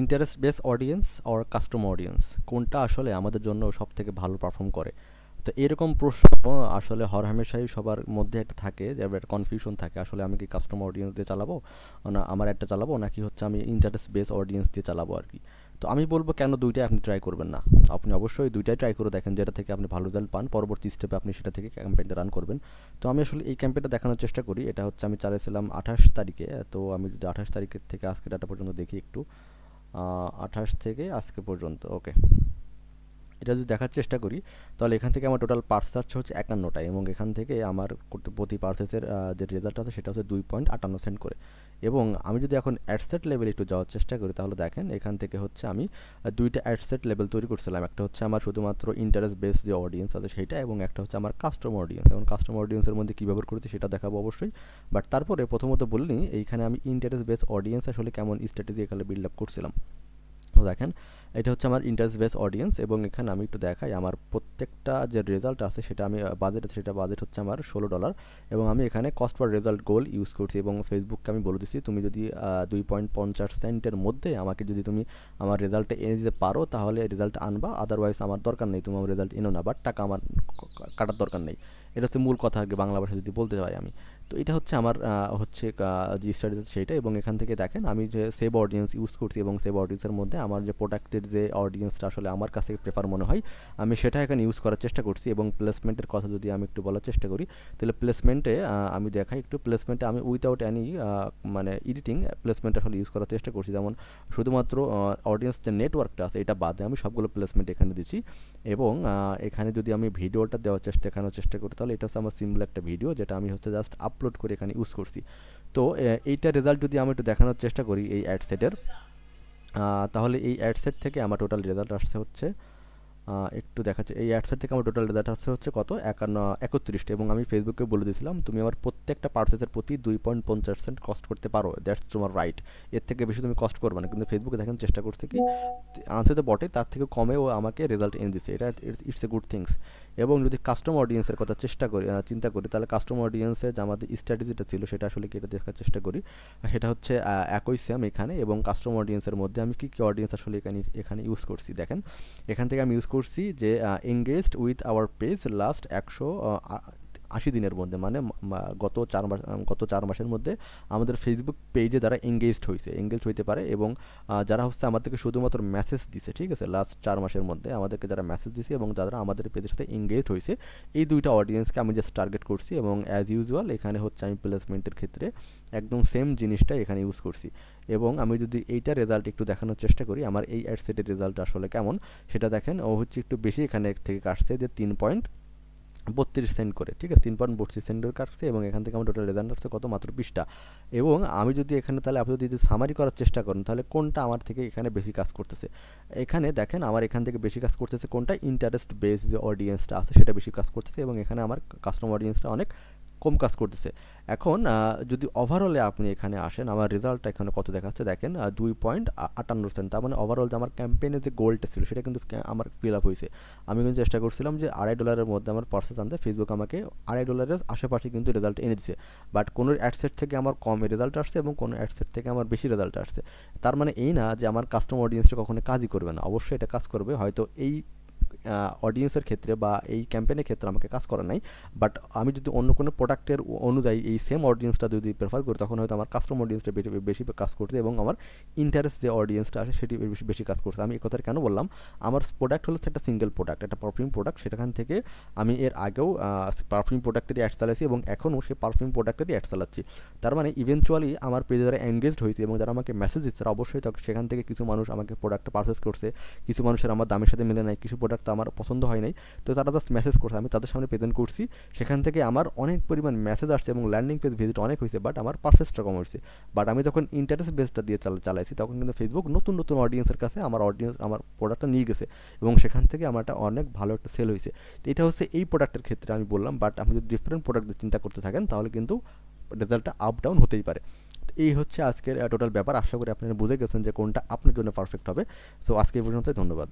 Interest base audience or custom audience কোনটা আসলে আমাদের জন্য সব থেকে ভালো পারফর্ম করে? তো এরকম প্রশ্ন আসলে হর হামেশাই সবার মধ্যে একটা থাকে, যে একটা কনফিউশন থাকে। আসলে আমি কি কাস্টমার অডিয়েন্স দিয়ে চালাবো? না, আমার একটা চালাবো? নাকি হচ্ছে আমি ইন্টারেস্ট বেস অডিয়েন্স দিয়ে চালাবো আর কি? তো আমি বলব কেন দুইটাই আপনি ট্রাই করবেন না? আপনি অবশ্যই দুইটাই ট্রাই করে দেখেন যেটা থেকে আপনি ভালো রেজাল্ট পান। পরবর্তী স্টেপে আপনি সেটা থেকে ক্যাম্পেইনটা রান করবেন। তো আমি আসলে এই ক্যাম্পেইনটা দেখানোর চেষ্টা করি। এটা হচ্ছে আমি চালিয়েছিলাম আঠাশ তারিখে। তো আমি যদি আঠাশ তারিখের থেকে আজকে ডাটা পর্যন্ত দেখি একটু। আঠাশ থেকে আজকে পর্যন্ত ওকে এটা যদি দেখার চেষ্টা করি, তাহলে এখান থেকে আমার টোটাল পার্সেস হচ্ছে একান্নটা এবং এখান থেকে আমার প্রতি পার্সেসের যে রেজাল্ট আছে সেটা হচ্ছে দুই পয়েন্ট আটান্ন সেন্ট করে। এবং আমি যদি এখন অ্যাডসেট লেভেল একটু যাওয়ার চেষ্টা করি, তাহলে দেখেন এখান থেকে হচ্ছে আমি দুইটা অ্যাডসেট লেভেল তৈরি করছিলাম। একটা হচ্ছে আমার শুধুমাত্র ইন্টারেস্ট বেস যে অডিয়েন্স আছে সেইটা এবং একটা হচ্ছে আমার কাস্টমার অডিয়েন্স এবং কাস্টমার অডিয়েন্সের মধ্যে কী ব্যবহার করেছি সেটা দেখাবো অবশ্যই। বাট তারপরে প্রথমত বলিনি এইখানে আমি ইন্টারেস্ট বেস অডিয়েন্স আসলে কেমন স্ট্র্যাটেজি এখানে বিল্ড আপ করছিলাম। তো দেখেন এটা হচ্ছে আমার ইন্টারেস্ট বেস অডিয়েন্স এবং এখানে আমি একটু দেখাই, আমার প্রত্যেকটা যে রেজাল্ট আছে সেটা আমি বাজেট আছে সেটা বাজেট হচ্ছে আমার ষোলো ডলার এবং আমি এখানে cost per result goal use করছি এবং ফেসবুককে আমি বলে দিচ্ছি তুমি যদি দুই পয়েন্ট পঞ্চাশ সেন্টের মধ্যে আমাকে যদি তুমি আমার রেজাল্টে এনে দিতে পারো, তাহলে রেজাল্ট আনবা আদারওয়াইজ আমার দরকার নেই, তুমি আমার রেজাল্ট এনো না বাট টাকা আমার কাটার দরকার নেই। এটা হচ্ছে মূল কথা আগে বাংলা ভাষা যদি বলতে চাই আমি। তো এটা হচ্ছে আমার হচ্ছে যে স্টাডিজ সেইটা এবং এখান থেকে দেখেন আমি যে সেভ অডিয়েন্স ইউজ করছি এবং সেভ অডিয়েন্সের মধ্যে আমার যে প্রোডাক্টের যে অডিয়েন্সটা আসলে আমার কাছে প্রেফার মনে হয়, আমি সেটা এখানে ইউজ করার চেষ্টা করছি এবং প্লেসমেন্টের কথা যদি আমি একটু বলার চেষ্টা করি, তাহলে প্লেসমেন্টে আমি দেখাই একটু প্লেসমেন্টে আমি উইথাউট অ্যানি মানে এডিটিং প্লেসমেন্ট আসলে ইউজ করার চেষ্টা করছি। যেমন শুধুমাত্র অডিয়েন্স যে নেটওয়ার্কটা আছে, এটা বাদে আমি সবগুলো প্লেসমেন্ট এখানে দিচ্ছি এবং এখানে যদি আমি ভিডিওটা দেওয়ার চেষ্টা, দেখানোর চেষ্টা করি, তাহলে এটা হচ্ছে আমার সিম্পল একটা ভিডিও যেটা আমি হচ্ছে জাস্ট আপলোড করে এখানে ইউজ করছি। তো এইটা রেজাল্ট যদি আমি একটু দেখানোর চেষ্টা করি এই অ্যাডসেটের তাহলে এই অ্যাডসেট থেকে আমার টোটাল রেজাল্ট আসছে হচ্ছে একটু দেখাচ্ছে। এই অ্যাডসেট থেকে আমার টোটাল রেজাল্ট আসছে হচ্ছে কত? একান্ন, একত্রিশটা। এবং আমি ফেসবুকে বলে দিয়েছিলাম, তুমি আমার প্রত্যেকটা পার্সেসের প্রতি দুই পয়েন্ট পঞ্চাশ সেন্ট কস্ট করতে পারো। দ্যাটস তোমার রাইট এর থেকে বেশি তুমি কস্ট করবে না। কিন্তু ফেসবুকে দেখেন চেষ্টা করছে কি আনসার তো বটে তার থেকে কমেও আমাকে রেজাল্ট এনে দিচ্ছে এটা ইটস এ গুড থিংস এবং যদি কাস্টমার অডিয়েন্সের কথা চেষ্টা করি চিন্তা করি, তাহলে কাস্টমার অডিয়েন্সের যে আমাদের স্ট্র্যাটেজিটা ছিল, সেটা আসলে কি এটা দেখার চেষ্টা করি? সেটা হচ্ছে একই সেম এখানে। এবং কাস্টমার অডিয়েন্সের মধ্যে আমি কী কী অডিয়েন্স আসলে এখানে এখানে ইউজ করছি? দেখেন, এখান থেকে আমি ইউজ করছি যে engaged with our page last একশো আশি দিনের মধ্যে মানে গত চার মাস গত চার মাসের মধ্যে আমাদের ফেসবুক পেজে যারা এঙ্গেজড হয়েছে এঙ্গেজড হইতে পারে এবং যারা হচ্ছে আমাদেরকে শুধুমাত্র মেসেজ দিছে, ঠিক আছে? লাস্ট চার মাসের মধ্যে আমাদেরকে যারা মেসেজ দিছে এবং যারা আমাদের পেজের সাথে এঙ্গেজড হয়েছে এই দুইটা অডিয়েন্সকে আমি জাস্ট টার্গেট করছি এবং অ্যাজ ইউজুয়াল এখানে হচ্ছে আমি প্লেসমেন্টের ক্ষেত্রে একদম সেম জিনিসটা এখানে ইউজ করছি। এবং আমি যদি এইটা রেজাল্ট একটু দেখানোর চেষ্টা করি, আমার এই অ্যাডসেটের রেজাল্ট আসলে কেমন? সেটা দেখেন, ও হচ্ছে একটু বেশি এখানে থেকে কাটছে যে তিন পয়েন্ট বত্রিশ সেন্ট করে, ঠিক আছে? তিন পয়েন্ট বত্রিশ সেন্ট করে কাটছে এবং এখান থেকে আমার টোটাল রেজাল্ট আসছে কত? মাত্র বিশটা। এবং আমি যদি এখানে তাহলে, আপনি যদি সামারি করার চেষ্টা করেন, তাহলে কোনটা আমার থেকে এখানে বেশি কাজ করতেছে? এখানে দেখেন, আমার এখান থেকে বেশি কাজ করতেছে কোনটা? ইন্টারেস্ট বেস যে অডিয়েন্সটা আছে, সেটা বেশি কাজ করতেছে এবং এখানে আমার কাস্টমার অডিয়েন্সটা অনেক কম কাজ করতেছে। এখন যদি ওভারঅলে আপনি এখানে আসেন, আমার রেজাল্টটা এখানে কত দেখাচ্ছে? দেখেন দুই পয়েন্ট আটান্ন সেন্ট তার মানে ওভারঅল যে আমার ক্যাম্পেইনে যে গোলটা ছিল, সেটা কিন্তু আমার ফিল আপ হয়েছে। আমি কিন্তু চেষ্টা করছিলাম যে আড়াই ডলারের মধ্যে আমার পার্সেস আনতে। ফেসবুক আমাকে আড়াই ডলারের আশেপাশে কিন্তু রেজাল্ট এনে দিচ্ছে বাট কোনো অ্যাডসেট থেকে আমার কম রেজাল্ট আসছে এবং কোনো অ্যাডসেট থেকে আমার বেশি রেজাল্ট আসছে। তার মানে এই না যে আমার কাস্টমার অডিয়েন্সটা কখনো কাজই করবে না। অবশ্যই এটা কাজ করবে। হয়তো এই অডিয়েন্সের ক্ষেত্রে বা এই ক্যাম্পেনের ক্ষেত্রে আমাকে কাজ করা নাই বাট আমি যদি অন্য কোনো প্রোডাক্টের অনুযায়ী এই সেম অডিয়েন্সটা যদি প্রেফার করি, তখন হয়তো আমার কাস্টমার অডিয়েন্সটা বেশি কাজ করতে এবং আমার ইন্টারেস্ট যে অডিয়েন্সটা আছে সেটি বেশি বেশি কাজ করছে। আমি এই কেন বললাম? আমার প্রোডাক্ট হলো একটা সিঙ্গেল প্রোডাক্ট একটা পারফিউম প্রোডাক্ট সেখান থেকে আমি এর আগেও পারফিউম প্রোডাক্টেরই অ্যাড চালাইছি এবং এখনও সেই পারফিউম প্রোডাক্টেরই অ্যাড চালাচ্ছি। তার মানে ইভেনচুয়ালি আমার পেজে যারা এঙ্গেজড হয়েছে এবং যারা আমাকে মেসেজ দিচ্ছে অবশ্যই সেখান থেকে কিছু মানুষ আমাকে প্রোডাক্টটা পারচেস করছে, কিছু মানুষের আমার দামের সাথে মিলে নাই, কিছু প্রোডাক্ট আমার পছন্দ হয় নাই। তো তারা জাস্ট মেসেজ করছে, আমি তাদের সামনে প্রেজেন্ট করছি। সেখান থেকে আমার অনেক পরিমাণ মেসেজ আসছে এবং ল্যান্ডিং পেজ ভিজিট অনেক হয়েছে বাট আমার পার্সেসটা কম হয়েছে। বাট আমি যখন ইন্টারেস্ট বেসটা দিয়ে চালাইছি, তখন কিন্তু ফেসবুক নতুন নতুন অডিয়েন্সের কাছে আমার অডিয়েন্স আমার প্রোডাক্টটা নিয়ে গেছে এবং সেখান থেকে আমার একটা অনেক ভালো একটা সেল হয়েছে। তো এটা হচ্ছে এই প্রোডাক্টের ক্ষেত্রে আমি বললাম বাট আপনি যদি ডিফারেন্ট প্রোডাক্ট চিন্তা করতে থাকেন, তাহলে কিন্তু রেজাল্টটা আপ ডাউন হতেই পারে। এই হচ্ছে আজকের টোটাল ব্যাপার। আশা করি আপনারা বুঝে গেছেন যে কোনটা আপনার জন্য পারফেক্ট হবে। সো আজকে এই পর্যন্ত ধন্যবাদ।